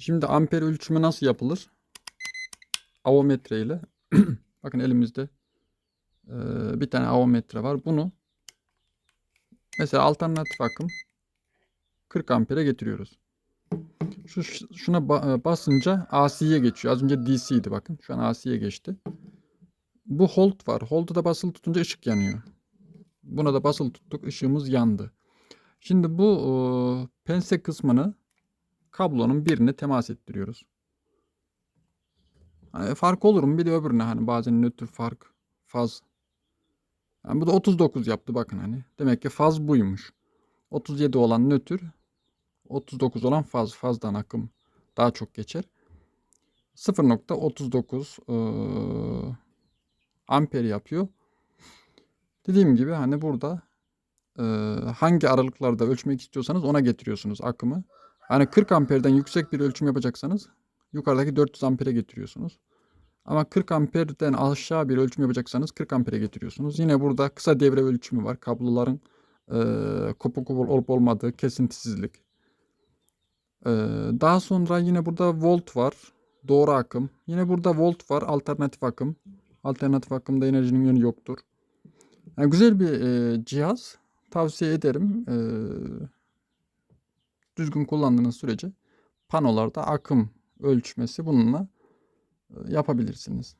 Şimdi amper ölçümü nasıl yapılır? Avometre ile. Bakın elimizde e, bir tane avometre var. Bunu mesela alternatif akım 40 ampere getiriyoruz. Şu şuna e, basınca AC'ye geçiyor. Az önce DC'ydi bakın. Şu an AC'ye geçti. Bu hold var. Hold'u da basılı tutunca ışık yanıyor. Buna da basılı tuttuk. ışığımız yandı. Şimdi bu e, pense kısmını kablonun birine temas ettiriyoruz. Hani fark olur mu? Bir de öbürüne hani bazen nötr fark faz. Yani bu da 39 yaptı bakın hani. Demek ki faz buymuş. 37 olan nötr 39 olan faz. Fazdan akım daha çok geçer. 0.39 eee, amper yapıyor. Dediğim gibi hani burada eee, hangi aralıklarda ölçmek istiyorsanız ona getiriyorsunuz akımı. Hani 40 amperden yüksek bir ölçüm yapacaksanız yukarıdaki 400 ampere getiriyorsunuz. Ama 40 amperden aşağı bir ölçüm yapacaksanız 40 ampere getiriyorsunuz. Yine burada kısa devre ölçümü var. Kabloların eee kopuk olup olmadığı kesintisizlik. Eee, daha sonra yine burada volt var. Doğru akım. Yine burada volt var. Alternatif akım. Alternatif akımda enerjinin yönü yoktur. Yani güzel bir eee, cihaz. Tavsiye ederim. Eee, düzgün kullandığınız sürece panolarda akım ölçmesi bununla yapabilirsiniz.